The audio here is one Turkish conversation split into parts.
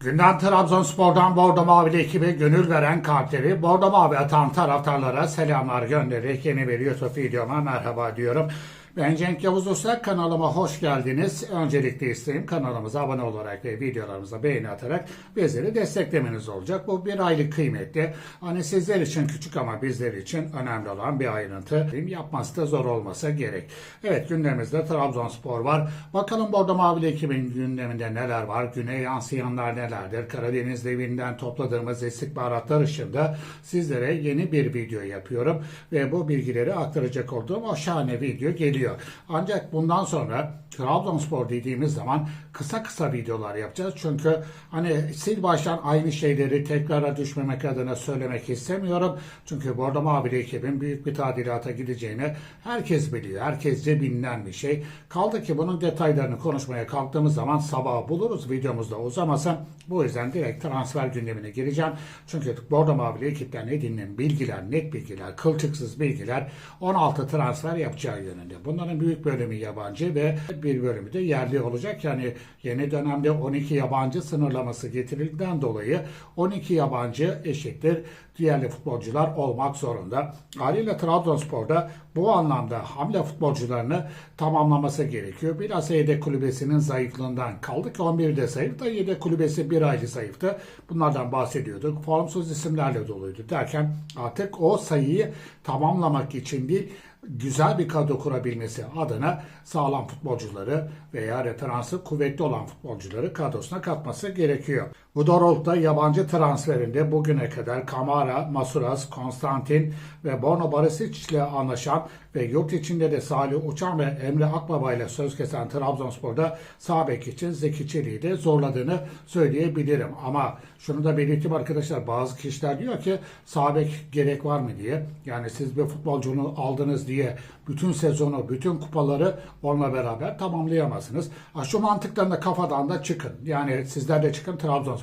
Gündem Trabzonspor'dan Bordo Mavili ekibi gönül veren kalpleri Bordo Mavi atan taraftarlara selamlar göndererek yeni bir YouTube videoma merhaba diyorum. Ben Cenk Yavuz Usta kanalıma hoş geldiniz. Öncelikle isteğim kanalımıza abone olarak ve videolarımıza beğeni atarak bizleri desteklemeniz olacak. Bu bir aylık kıymetli. Hani sizler için küçük ama bizler için önemli olan bir ayrıntı. Yapması da zor olmasa gerek. Evet gündemimizde Trabzonspor var. Bakalım Bordo Mavili ekibin gündeminde neler var? Güne yansıyanlar nelerdir? Karadeniz devinden topladığımız istihbaratlar ışığında sizlere yeni bir video yapıyorum. Ve bu bilgileri aktaracak olduğum o şahane video geliyor. Ancak bundan sonra Trabzonspor dediğimiz zaman kısa kısa videolar yapacağız. Çünkü hani sil baştan aynı şeyleri tekrara düşmemek adına söylemek istemiyorum. Çünkü Bordo Mavili ekibin büyük bir tadilata gideceğini herkes biliyor. Herkesce bilinen bir şey. Kaldı ki bunun detaylarını konuşmaya kalktığımız zaman sabah buluruz. Videomuzda uzamasın. Bu yüzden direkt transfer gündemine gireceğim. Çünkü Bordo Mavili ekipten edinilen bilgiler, net bilgiler, kılçıksız bilgiler 16 transfer yapacağı yönünde. Bunların büyük bölümü yabancı ve bir bölümü de yerli olacak. Yani yeni dönemde 12 yabancı sınırlaması getirildiğinden dolayı 12 yabancı eşittir diğerli futbolcular olmak zorunda. Haliyle Trabzonspor'da bu anlamda hamle futbolcularını tamamlaması gerekiyor. Biraz yedek kulübesinin zayıflığından kaldı ki 11'de zayıf da yedek kulübesi bir aylı zayıftı. Bunlardan bahsediyorduk. Formsuz isimlerle doluydu derken artık o sayıyı tamamlamak için değil güzel bir kadro kurabilmesi adına sağlam futbolcuları veya referansı kuvvetli olan futbolcuları kadrosuna katması gerekiyor. Bu doğrultuda yabancı transferinde bugüne kadar Kamara, Masuras, Konstantin ve Borno Barisic ile anlaşan ve yurt içinde de Salih Uçan ve Emre Akbaba ile söz kesen Trabzonspor'da sağ için Zeki Çelik'i de zorladığını söyleyebilirim. Ama şunu da belirteyim arkadaşlar bazı kişiler diyor ki sağ gerek var mı diye. Yani siz bir futbolcunu aldınız diye bütün sezonu, bütün kupaları onunla beraber tamamlayamazsınız. Ha, Şu mantıktan da kafadan da çıkın. Yani sizler de çıkın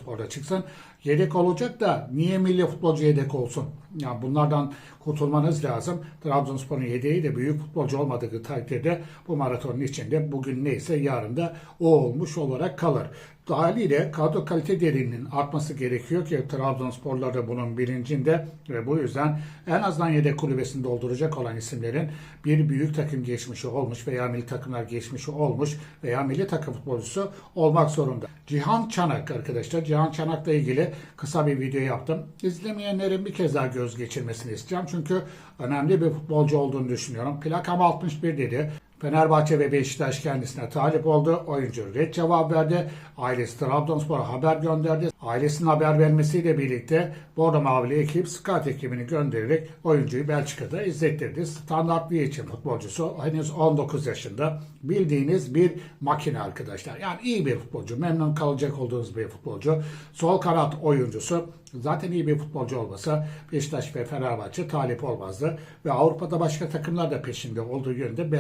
Trabzonspor'da çıksın. Yedek olacak da niye milli futbolcu yedek olsun? Yani bunlardan kurtulmanız lazım. Trabzonspor'un yedeği de büyük futbolcu olmadığı takdirde bu maratonun içinde bugün neyse yarın da o olmuş olarak kalır. Haliyle kadro kalite derinliğinin artması gerekiyor ki Trabzonsporlar da bunun bilincinde ve bu yüzden en azından yedek kulübesini dolduracak olan isimlerin bir büyük takım geçmişi olmuş veya milli takımlar geçmişi olmuş veya milli takım futbolcusu olmak zorunda. Cihan Çanak arkadaşlar. Cihan Çanak'la ilgili kısa bir video yaptım. İzlemeyenlerin bir kez daha göz geçirmesini isteyeceğim. Çünkü önemli bir futbolcu olduğunu düşünüyorum. Plakam 61 dedi. Fenerbahçe ve Beşiktaş kendisine talip oldu. Oyuncu red cevap verdi. Ailesi Trabzonspor'a haber gönderdi. Ailesinin haber vermesiyle birlikte Bordo Mavili ekip scout ekibini göndererek oyuncuyu Belçika'da izlettirdi. Standart bir için futbolcusu henüz 19 yaşında. Bildiğiniz bir makine arkadaşlar. Yani iyi bir futbolcu. Memnun kalacak olduğunuz bir futbolcu. Sol kanat oyuncusu. Zaten iyi bir futbolcu olmasa Beşiktaş ve Fenerbahçe talip olmazdı. Ve Avrupa'da başka takımlar da peşinde olduğu yönde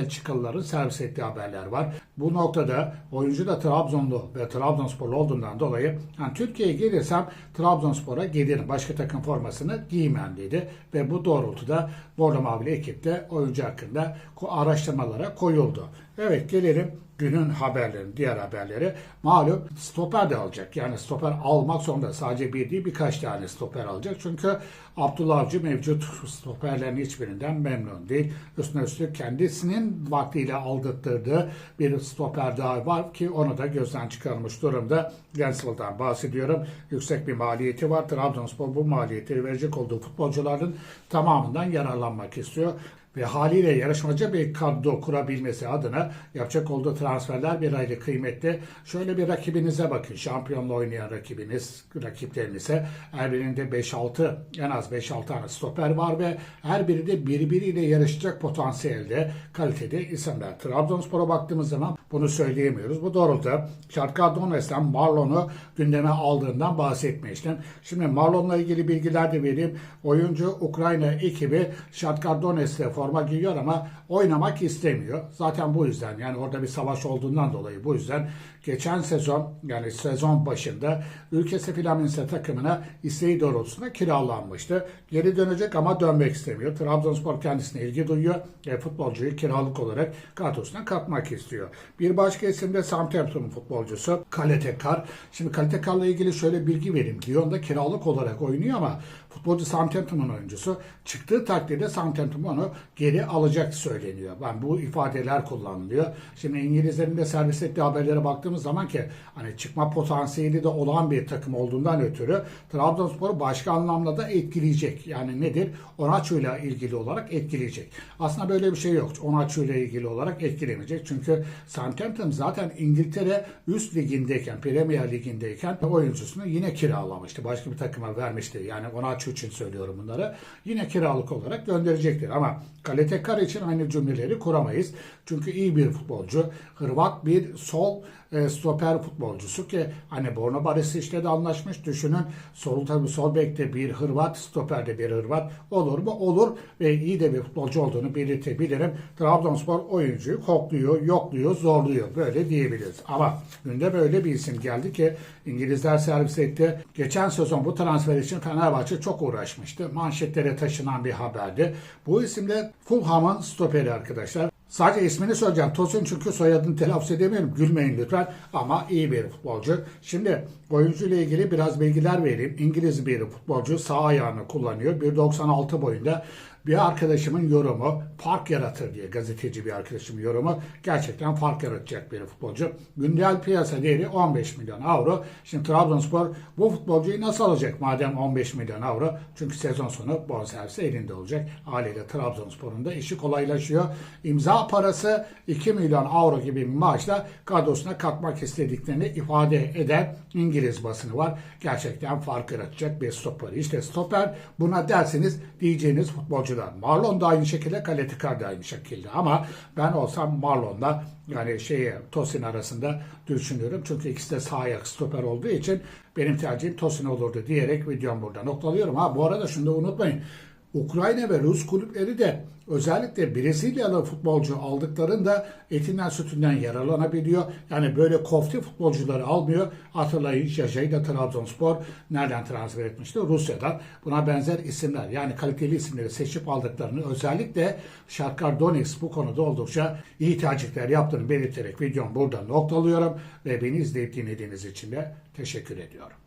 Belçikalıların servis ettiği haberler var. Bu noktada oyuncu da Trabzonlu ve Trabzonsporlu olduğundan dolayı yani Türkiye'ye gelirsem Trabzonspor'a gelirim. Başka takım formasını giymem dedi. Ve bu doğrultuda Bordo Mavili ekipte oyuncu hakkında araştırmalara koyuldu. Evet gelelim günün haberleri, diğer haberleri. Malum stoper de alacak. Yani stoper almak zorunda. Sadece bir değil birkaç tane stoper alacak. Çünkü Abdullah Avcı mevcut stoperlerin hiçbirinden memnun değil. Üstüne üstlük kendisinin vaktiyle aldırttığı bir stoper daha var ki onu da gözden çıkarmış durumda. Gensvel'dan bahsediyorum. Yüksek bir maliyeti var. Trabzonspor bu maliyeti verecek olduğu futbolcuların tamamından yararlanmak istiyor ve haliyle yarışmacı bir kadro kurabilmesi adına yapacak olduğu transferler bir ayrı kıymetli. Şöyle bir rakibinize bakın. Şampiyonla oynayan rakibiniz, rakiplerinize her birinde 5-6 en az 5-6 tane stoper var ve her biri de birbiriyle yarışacak potansiyelde, kalitede isimler. Trabzonspor'a baktığımız zaman bunu söyleyemiyoruz. Bu doğrultuda Şarkar Donetsk'ten Marlon'u gündeme aldığından bahsetmiştim. Şimdi Marlon'la ilgili bilgiler de vereyim. Oyuncu Ukrayna ekibi Şarkar Donetsk'te forma giyiyor ama oynamak istemiyor. Zaten bu yüzden yani orada bir savaş olduğundan dolayı bu yüzden geçen sezon yani sezon başında ülkesi Flaminense takımına isteği doğrultusunda kiralanmıştı. Geri dönecek ama dönmek istemiyor. Trabzonspor kendisine ilgi duyuyor ve futbolcuyu kiralık olarak kadrosuna katmak istiyor. Bir başka isim de Southampton futbolcusu Kaletekar. Şimdi Kaletekar'la ilgili şöyle bilgi vereyim. Lyon'da kiralık olarak oynuyor ama futbolcu Southampton'un oyuncusu. Çıktığı takdirde Southampton onu geri alacak söyleniyor. Ben bu ifadeler kullanılıyor. Şimdi İngilizlerin de servis ettiği haberlere baktığımız zaman ki hani çıkma potansiyeli de olan bir takım olduğundan ötürü Trabzonspor'u başka anlamda da etkileyecek. Yani nedir? Onaçu ile ilgili olarak etkileyecek. Aslında böyle bir şey yok. Onaçu ile ilgili olarak etkilemeyecek. Çünkü Southampton zaten İngiltere üst ligindeyken, Premier Ligi'ndeyken oyuncusunu yine kiralamıştı. Başka bir takıma vermişti. Yani Onaçu için söylüyorum bunları. Yine kiralık olarak gönderecektir. Ama Kaletekar için aynı cümleleri kuramayız. Çünkü iyi bir futbolcu. Hırvat bir sol e, stoper futbolcusu ki hani Borno Barisic de anlaşmış. Düşünün sol tabi sol bekte bir Hırvat, stoperde bir Hırvat olur mu? Olur ve iyi de bir futbolcu olduğunu belirtebilirim. Trabzonspor oyuncuyu kokluyor, yokluyor, zorluyor. Böyle diyebiliriz. Ama günde böyle bir isim geldi ki İngilizler servis etti. Geçen sezon bu transfer için Fenerbahçe çok uğraşmıştı. Manşetlere taşınan bir haberdi. Bu isim de Fulham'ın stoperi arkadaşlar. Sadece ismini söyleyeceğim. Tosun çünkü soyadını telaffuz edemiyorum. Gülmeyin lütfen. Ama iyi bir futbolcu. Şimdi oyuncu ile ilgili biraz bilgiler vereyim. İngiliz bir futbolcu. Sağ ayağını kullanıyor. 1.96 boyunda. Bir arkadaşımın yorumu fark yaratır diye gazeteci bir arkadaşımın yorumu gerçekten fark yaratacak bir futbolcu. Güncel piyasa değeri 15 milyon avro. Şimdi Trabzonspor bu futbolcuyu nasıl alacak madem 15 milyon avro? Çünkü sezon sonu bonservisi elinde olacak. Haliyle Trabzonspor'un da işi kolaylaşıyor. İmza parası 2 milyon avro gibi bir maaşla kadrosuna katmak istediklerini ifade eden İngiliz basını var. Gerçekten fark yaratacak bir stoper. İşte stoper buna derseniz diyeceğiniz futbolcular. Marlon da aynı şekilde, Kaletikar da aynı şekilde. Ama ben olsam Marlon'la yani şeye Tosin arasında düşünüyorum. Çünkü ikisi de sağ ayak stoper olduğu için benim tercihim Tosin olurdu diyerek videomu burada noktalıyorum. Ha bu arada şunu da unutmayın. Ukrayna ve Rus kulüpleri de özellikle Brezilyalı futbolcu aldıklarında etinden sütünden yararlanabiliyor. Yani böyle kofti futbolcuları almıyor. Hatırlayın Jaja'yı da Trabzonspor nereden transfer etmişti? Rusya'dan. Buna benzer isimler yani kaliteli isimleri seçip aldıklarını özellikle Shakhtar Donetsk bu konuda oldukça iyi tercihler yaptığını belirterek videomu burada noktalıyorum ve beni izleyip dinlediğiniz için de teşekkür ediyorum.